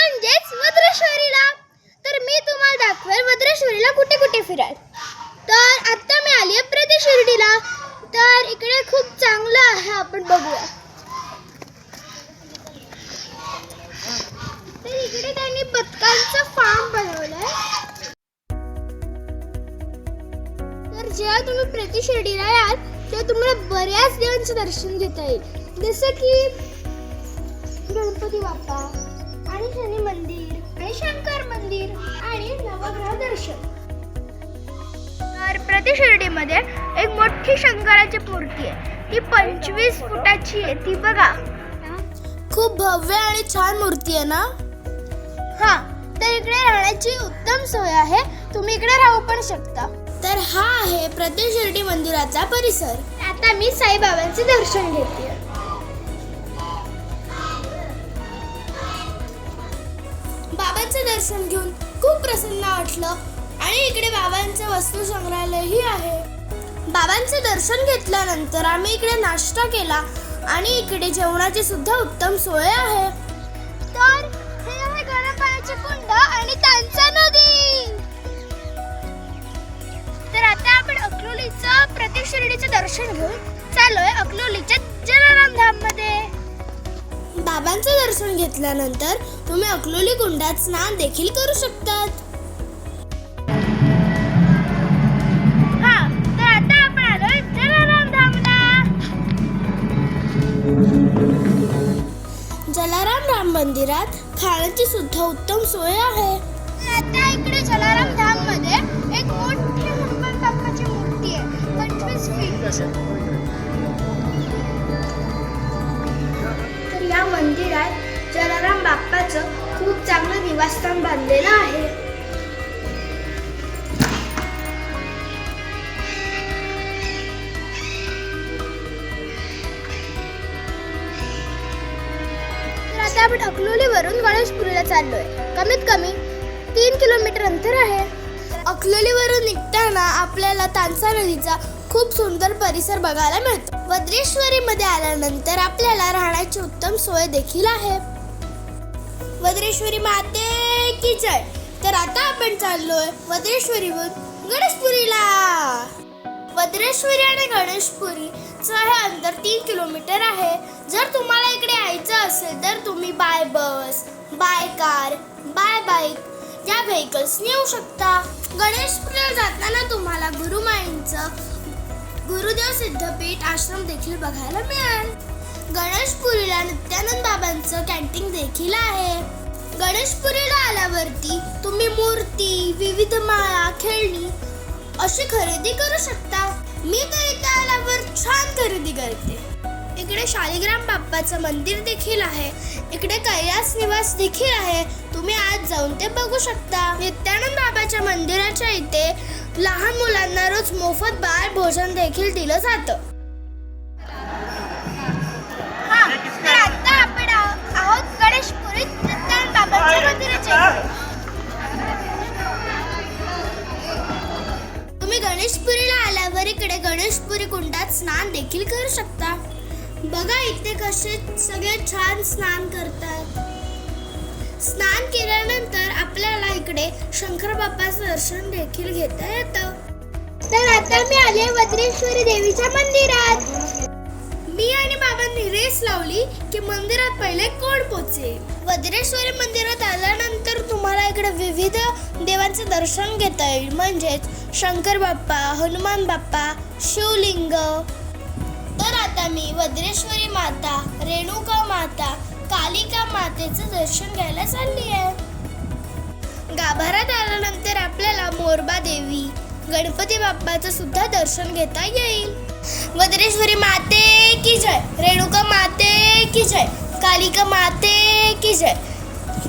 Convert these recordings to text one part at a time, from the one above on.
म्हणजेच वज्रेश्वरीला. तर मी तुम्हाला दाखवेल वज्रेश्वरीला कुठे कुठे फिराल. तर आत्ता मी आली आहे प्रतिशिर्डीला तर इकडे खूप चांगलं आहे आपण बघूया. तर इकडे त्यांनी बदकांचा फार्म बनवलं आहे तर जेव्हा तुम्ही प्रतिशिर्डीला याल तेव्हा तुम्हाला बऱ्याच देवांचं दर्शन घेता येईल. जसं की गणपती बाप्पा मंदिर आणि नवग्रह दर्शन तर प्रति शिर्डीमध्ये एक मोठी शंकराची मूर्ती आहे. ती पंचवीस फुटाची आहे. ती बघा. खूप भव्य आणि छान मूर्ती आहे ना? हा तर इकडे राहण्याची उत्तम सोय आहे. तुम्ही इकडे राहू पण शकता. तर हा आहे प्रति शिर्डी मंदिराचा परिसर. आता मी साईबाबांचे दर्शन घेते. दर्शन घेऊन खूप प्रसन्न वाटलं. आणि इकडे बाबांचं वस्तू संग्रहालयही आहे. बाबांचे दर्शन घेतल्यानंतर आम्ही इकडे नाश्ता केला आणि इकडे जेवणाची सुद्धा उत्तम सोय आहे. तर हे आहे गरम पाण्याचे कुंड आणि त्यांचा नदी. तर आता आपण अकलोलीचं प्रतिशिर्डीचं दर्शन घेऊन चाललोय अकलोलीच्या जलाराम धाममध्ये बाबांचं दर्शन घेतल्यानंतर तुम्ही अकलोली कुंडात स्नान देखील करू शकतात. हा जलाराम राम मंदिरात खाण्याची सुद्धा उत्तम सोय आहे. आता इकडे जलाराम धाममध्ये एक मोठी हनुमान बाप्पाची मूर्ती आहे. पंचवीस फीट देवाचं खूप चांगलं निवासस्थान बांधलेलं आहे. तर आता आपण अकलोलीवरून गणेशपुरीला चाललोय. कमीत कमी तीन किलोमीटर अंतर आहे. अकलोलीवरून निघताना आपल्याला तानसा नदीचा खूप सुंदर परिसर बघायला मिळतो. वज्रेश्वरी मध्ये आल्यानंतर आपल्याला राहण्याची उत्तम सोय देखील आहे. वज्रेश्वरी माते की जय. तर आता आपण चाललोय वज्रेश्वरीवरून गणेशपुरीला. वज्रेश्वरी आणि गणेशपुरीचं हे अंतर तीन किलोमीटर आहे. जर तुम्हाला इकडे यायचं असेल तर तुम्ही by bus by car by bike या व्हेकल्स येऊ शकता. गणेशपुरीला जाताना तुम्हाला गुरुमाईंचं गुरुदेव सिद्धपीठ आश्रम देखील बघायला मिळेल. गणेशपुरीला नित्यानंद बाबांचं कॅन्टीन देखील आहे. गणेशपुरीला आल्यावरती तुम्ही मूर्ती विविध माळा खेळणी अशी खरेदी करू शकता. मी तर इथे आल्यावर छान खरेदी करते. इकडे शालिग्राम बाप्पाचं मंदिर देखील आहे. इकडे कैलास निवास देखील आहे. तुम्ही आज जाऊन ते बघू शकता. नित्यानंद बाबाच्या मंदिराच्या इथे लहान मुलांना रोज मोफत बाळ भोजन देखील दिलं जातं. तुम्ही गणेशपुरीला आल्यावर इकडे गणेशपुरी कुंडात स्नान देखील करू शकता. बघा इथे कसे सगळे छान स्नान करतात. स्नान केल्यानंतर आपल्याला इकडे शंकर बाप्पाचं दर्शन देखील घेता येतं. तर आता मी आले वज्रेश्वरी देवीच्या मंदिरात. मी आणि बाबांनी रेस लावली की मंदिरात पहिले कोण पोचे वज्रेश्वरी मंदिरात आल्यानंतर तुम्हाला इकडे विविध देवांचे दर्शन घेता येईल. म्हणजेच शंकर बाप्पा हनुमान बाप्पा शिवलिंग. तर आता मी वज्रेश्वरी माता रेणुका माता कालिका मातेचं दर्शन घ्यायला चालली आहे. गाभाऱ्यात आल्यानंतर आपल्याला मोरबा देवी गणपती बाप्पाचं सुद्धा दर्शन घेता येईल. वज्रेश्वरी माते की जय. रेणुका माते की जय. कालिका माते की जय.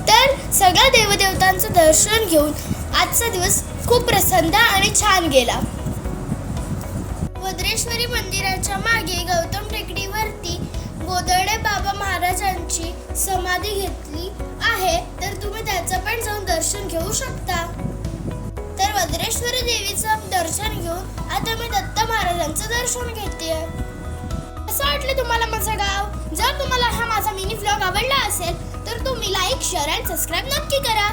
तर सगळ्या देवदेवतांचं दर्शन घेऊन आजचा दिवस खूप प्रसन्न आणि छान गेला. वज्रेश्वरी मंदिराच्या मागे गौतम टेकडीवरती गोदडे बाबा महाराजांची समाधी घेतली आहे. तर तुम्ही त्याचं पण जाऊन दर्शन घेऊ शकता. तर देवीचं दर्शन घेऊन आता मी दत्त महाराजांचं दर्शन घेते. असं वाटलं तुम्हाला माझं गाव? जर तुम्हाला हा माझा मिनी व्लॉग आवडला असेल तर तुम्ही लाईक शेअर अँड सबस्क्राईब नक्की करा.